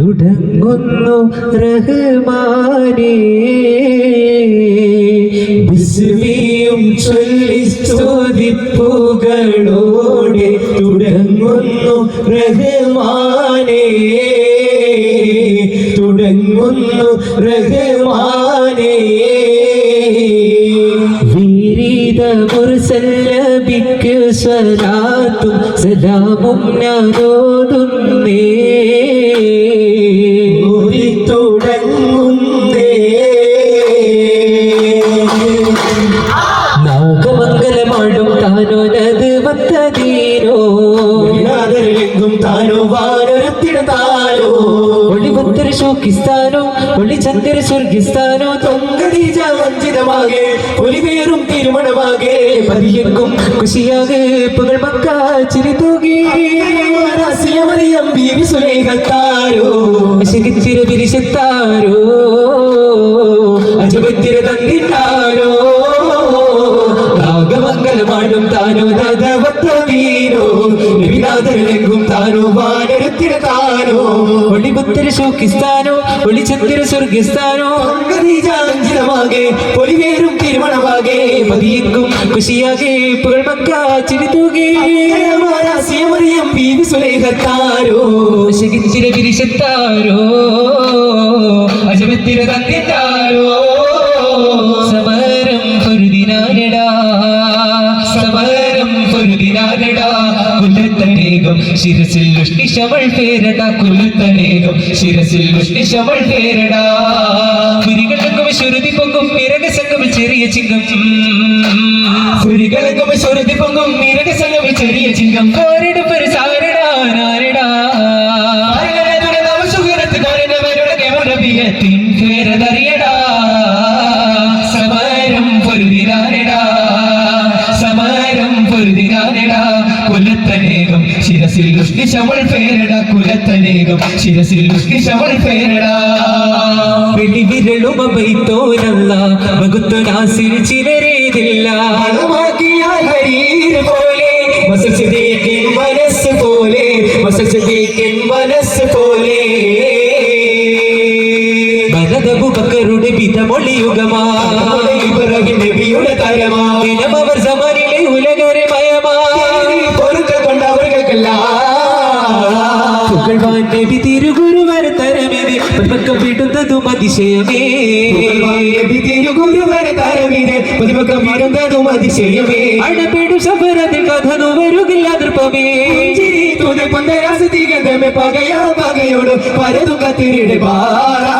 തുടങ്ങുന്നു റഹ്മാനേ. ബിസ്മിയും ചൊല്ലി സ്തുതിപ്പുകളോടെ തുടങ്ങുന്നു റഹ്മാനേ. തുടങ്ങുന്നു റഹ്മാനേ. മുർസല്ലബിക്ക് സ്വലാത്തും സലാമും ഞാനോതുന്നേ. തുടങ്ങുന്നേ നാഗമംഗലമാടും താനോനത് വത്തതീരോ ും? താനോ വാനൊരുത്തിടത്താനോ ഒളിവത്തര ശോക്കിസ്ഥാനോ ഒളിചന്ദ്ര സ്വർഗിസ്ഥാനോ? തൊങ്കരീജ വഞ്ചിതമാകെ ഒലിവേറും തിരുമണമാകെ പതിയെങ്കും കുശിയാകെ പുകൾ മക്ക ചിരി തൂകി ബീവി സുലേഖത്താരോ തിരിച്ചെത്താരോ അജപത്തിര തന്നിട്ടാരോ നാഗമംഗലമാടും താനോ നദവത്തീരോ വിനാഥരലെങ്കും താനോ വാനൊരുത്തിടത്താനോ ഒളിപുത്തര ശോക്കിസ്ഥാനോ ഒളിച്ചത്തിര സ്വർഗിസ്ഥാനോ? തൊങ്കരീജാഞ്ചിതമാകെ ഒലിവേറും തിരുമണമാകെ മതിയെങ്കും ഖുഷിയാകെ പുകൾ മക്ക ചിരി തൂകി. രഹസ്യമറിയം ബീവി സുലേഖത്താരോ അശകിച്ചിര വിരിശത്താരോ അജപത്തിര തന്നിട്ടാരോ സമരം പൊരുതിനാരടാ. സമരം പൊരുതിനാരടാ. കുലത്തനേകം ശിരസിൽ ഉഷ്ണിശവൾ പേരടാ. കുലത്തനേകം ശിരസിൽ ഉഷ്ണിശവൾ പേരടാ. ശ്രുതി ചിങ്കം. കുരികൾക്കും സ്വരതി പൊങ്ങും നിരക സംഗം ചെറിയ ചിങ്കം. പേരതറിയടാ. സമരം സമരം ശിരസിൽ ദുഷ്ടിശമൾ പേരട. കുലത്തനേകം ശിരസിൽ ദുഷ്ടിശമൾ പേരടാ. നാസിൽ ചിലരേതില്ല മനസ്സ് പോലെ മനസ്സ് പോലെ. ഭരതബുബക്കറുടെ പിതമൊളിയുഗമാ. ഇബ്രാഹിം നബിയുടെ തരമാ. ദിനമവർ ഉലകരെ മയമാ. പൊരുക്കൾ കൊണ്ട് അവർക്കെല്ലാം. പുകഴ്വാൻ നബി പക്കം അതിശയമേ. അതിശയമേ. അടപേടും സഫരത്തിൽ കഥ വരുകില്ല ദൃപ്പമേ പകയോ പകയോട് പലതും കത്തിരിട പാറാ.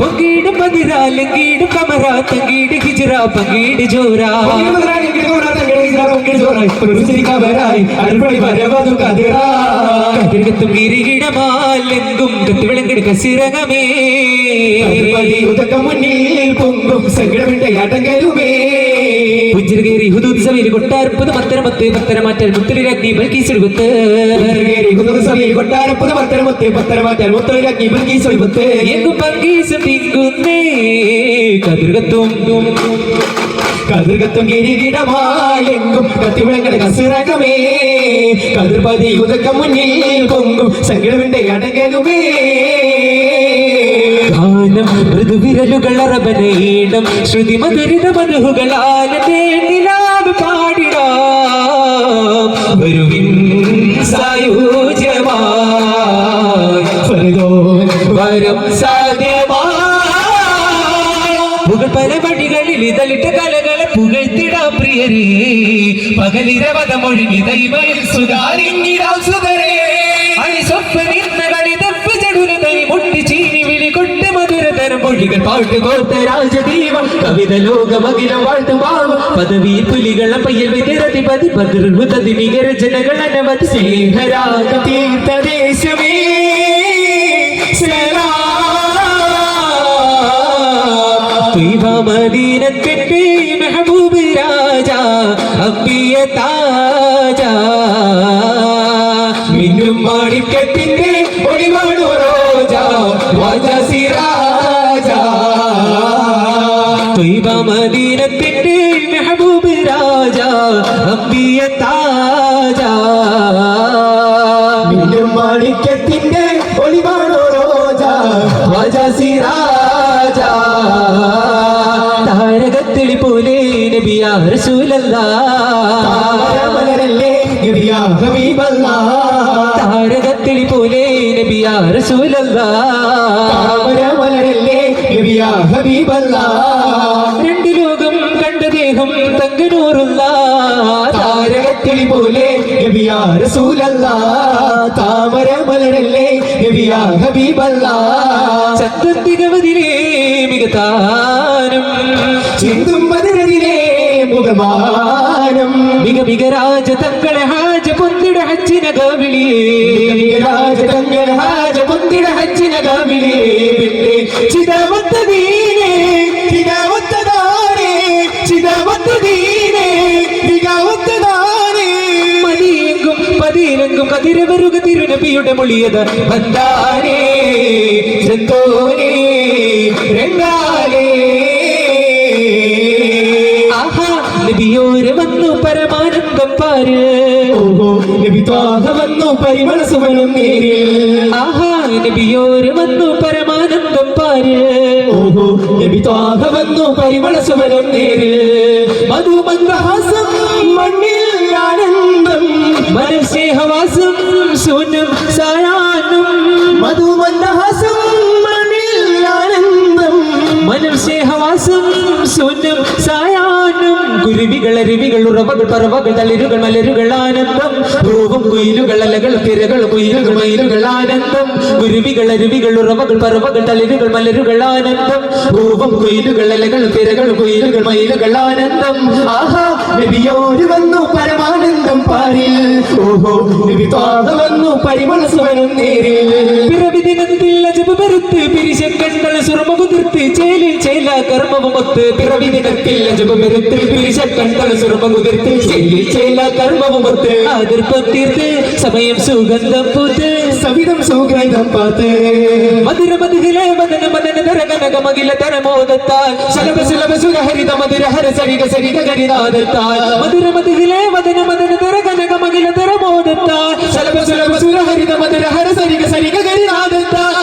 പൊങ്കീടും പതിരാലങ്കീടും കമറ തങ്കീട് ഹിജറ പങ്കീട് ജോറാ കതിർകത്തും കിരീടമാലെങ്കും കത്തുവിളങ്കട് കസിരകമേ. പുഞ്ചിരകേറി ഹുദൂദ് സഭയിൽ കൊട്ടാരപ്പത് പത്തരമത്ത് പത്തരമാറ്റാൽ മുത്തലിരഗ്നി ബൽക്കീസെടുത്ത് എങ്ങും പങ്കീസം തിങ്ങുന്നേ കതിർകത്തും കതിർകത്തും കിരീടമായെങ്കും കത്തിവിളങ്ങളുടെ കസിറകമേ. കതിർപതി ഉതക്കം മുന്നിൽ പൊങ്കും സങ്കടമിന്റെ അടകലുമേ. ഗാനം മൃദുവിരലുകൾ അറബനീണം ശ്രുതി മധുരിത മധുകളാലേ പ്രിയരേ പകലിരവതമൊഴുകി ദൈവയിൽ സുതാരിങ്ങിടാം സുതരേ. മൊഴികൾ പാട്ട് കോർത്ത രാജദീപം. കവിത ലോകമകിലം വാഴ്ത്തുവാം പദവി പുലികള പയ്യൽ വിതിരതി പതി. പതിർമുതതി നികര ജനകൾ അനവധി. സ്നേഹരാഗ തീർത്ഥദേശമേ മദീനത്തിന്റെ അമ്പിയ താജ മിന്നും മാണിക്കത്തിന്റെ ഒളിവാണു റോജ വാജ സിറാജ ത്വയ്ബ മദീനത്തിന്റെ മെഹബൂബ് രാജ അമ്പിയ താജ മിന്നും മാണിക്യത്തിന്റെ ഒളി ഒളിവാണോ റോജ വാജാ സിറാജ താരകത്തിളി പോലെ നബിയാ റസൂലല്ലാ രണ്ട് ലോകം കണ്ട ദേഹം തങ്കനൂറുള്ള താരകത്തിളി പോലെ നബിയാ ഹബീബല്ലാ? ചത്തത്തികവതിലേ മികത്താനും ചിന്തും മതിരതിലെ മുഖമാനം. മിക മിക രാജ തങ്ങളെ ഹാജ പൊന്തിട ഹച്ചിന കവിളിയേ രാജതങ്ങൾ ഹാജ കതിരവരുക തിരുനബിയുടെ മൊഴിയത് ബന്ധാനേ ആഹാ നബിയോര് വന്നു പരമാനന്ദം പാര് ഓഹോ നബി ത്വാഹ വന്നു പരിമള നേരിൽ. ആഹാ നബിയോര് വന്നു പരമാനന്ദം പാര് നബി ത്വാഹ വന്നു പരിമള സുവനം നേര് മധുമന്ദഹാസം മണ്ണിൽ ആനന്ദം. മനസ്സേഹവാസം ശൂന്യം സായാഹ്നം. മധുമന്ദഹാസം മണ്ണിൽ ആനന്ദം. മനസ്സേഹവാസം ശൂന്യം സായാഹ്നം കുരുവികൾ അരുവികൾ ഉറവകൾ പറവകൾ തളിരുകൾ മലരുകൾ ആനന്ദം പൂവും കുയിലുകൾ അലകൾ തിരകൾ കുയിലുകൾ മയിലുകൾ ആനന്ദം കുരുവികൾ അരുവികൾ ഉറവകൾ പറവകൾ തളിരുകൾ മലരുകൾ ആനന്ദം പൂവും കുയിലുകൾ അലകൾ തിരകൾ കുയിലുകൾ മയിലുകൾ ആനന്ദം ആഹാ നബിയോര് വന്നു പരമാനന്ദം പാരിൽ ഓഹോ നബി വന്നു പരിമള സുവനം നേരിൽ പിറവി ദിനത്തിൽ மறுத்து பிரிச கண்கள் சுரமகுதிர்த்து செயலில் செயல கர்மவமத்து பிறவி தினத்தில் அஜபமெருத்து பிரிச கண்கள் சுரமகுதிர்த்து செயலில் செயல கர்மவமத்து அதிர்பத்திர்த்து சமயம் சுகந்தம் பூத்து சவிதம் சுகந்தம் பார்த்து. மதுர மதுகில மதன மதன தர கனக மகில தர மோதத்தால். சலப சலப சுரஹரித மதுர ஹர சரிக சரிக கரிதாதத்தால் மதுர மதுகில மதன மதன தர கனக மகில தர மோதத்தால். சலப சலப சுரஹரித மதுர ஹர சரிக சரிக கரிதாதத்தால்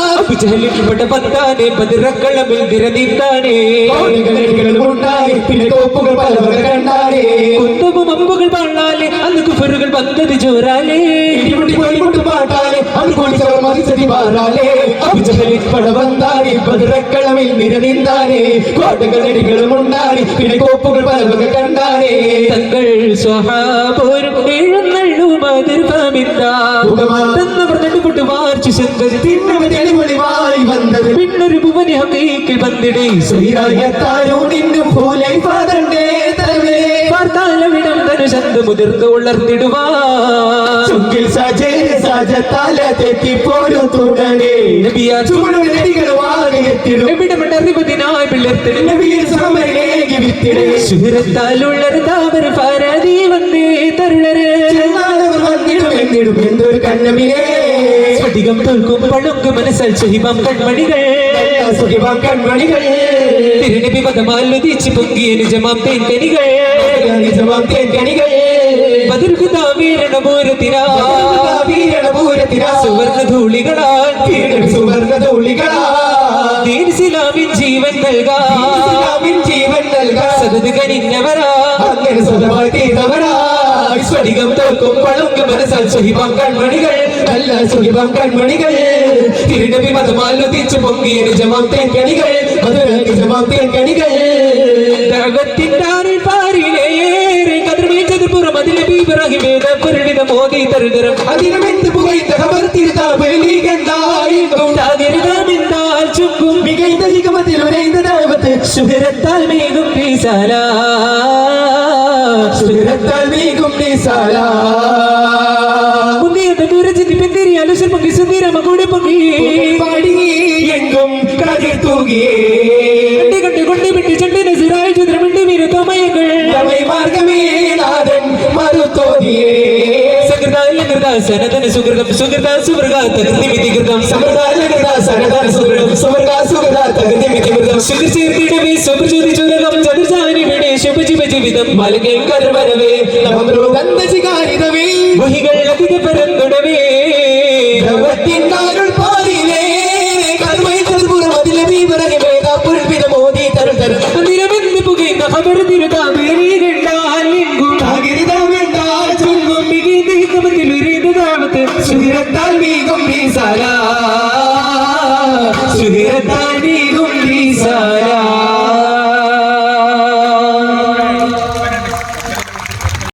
അഭിചലിക്കപ്പെട്ട പത്താനെ മധുരക്കളമിൽ നിരനീത്താനേ ഉണ്ടായി പിന്നെ തോപ്പുകൾ പലവക കണ്ടാലേ കുന്തവും അമ്പുകൾ പാടാലെ അന്ന് കുഫറുകൾ വന്നത് ചോറാലേ ഇടിമുട്ടി കോഴിമുട്ട് പാട്ടാലേ അവൾ കോടിച്ചവർ മതിച്ചതി മാറാലേ അഭിജഹലിൽ പടവന്താനേ പതിരക്കളമിൽ നിരനിന്താനേ കോട്ടകൾ ഇടികളും ഉണ്ടായി പിന്നെ കോപ്പുകൾ പലവക കണ്ടാനേ തങ്ങൾ സ്വഹാപോരും പിന്നൊരു ഭുവനി ഹക്കീക്കിൽ വന്നിടേ. ശ്രീരായത്താരോ നിന്നും ഭൂലൈ പാതണ്ടേ പാർത്താലവിടം മുതിർന്ന് ഉളർന്നിടുവാ. ചുങ്കിൽ സജേ സജത്താല തെറ്റിപ്പോരും തുടങ്ങേ നബിയാ ചുവടുകൾ വാങ്ങിയെത്തിടും എവിടമിട്ട് അറിവതിനായി പിള്ളർത്തിടും നബിയെ സമരേകി വിത്തിടേ. ശുഹരത്താലുള്ളൊരു താമര പാരാതി വന്നേ തരുളര്. ചെന്നാലവർ എന്നിടും എന്തൊരു കണ്ണമിനെ സ്ഫടികം തോൽക്കും പളുങ്ക് മനസ്സൽ സുഹിമം കൺമണികൾ. സുഖിവാം കൺമണികൾ. തിരുനബി പദമാലുദിച്ച് പൊങ്കിയ നിജമാം തേൻകനികൾ. നിജമാം തേൻകണികൾ സുവർണ ധൂളികളാൽ. സുവർണ ധൂളികളാ. ദീൻസിലാമിൻ ജീവൻ നൽകാ. ഇസ്ലാമിൻ ജീവൻ നൽകാൻ സദത് കനിഞ്ഞവരാ അങ്ങനെ സ്വതമായി തീർന്നവരാ. സ്ഫടികം തോക്കും പളുങ്ക് മനസ്സാൽ സുഹിമം കൺമണികൾ. അല്ല സുഖിവാം കൺമണികൾ. തിരുനബി പദമാലുദിച്ച് പൊങ്ങിയ നിജമാം തേൻകനികൾ മധുര നിജമാം തേൻകണികൾ. മോദി തരുതരം. അതിനുമെന്ത് പുകഴ്ത്ത ഖബർ ഉണ്ടാകരുതാമെന്താൽ ചുക്കും മികൈത ഹികമത്തിൽ ഉരൈந்த ദൈവത്ത് ശുഭരത്താൽ മേഘം സുരത്താൽ തകൃതിമിതികൃതം സമൃദ്ധാലകൃത സരദാന സുഹൃതം ജീവിതം മലകെ കരുവരവേ നവമൃഗന്ധ ശികാരിതവേ വഹികൾ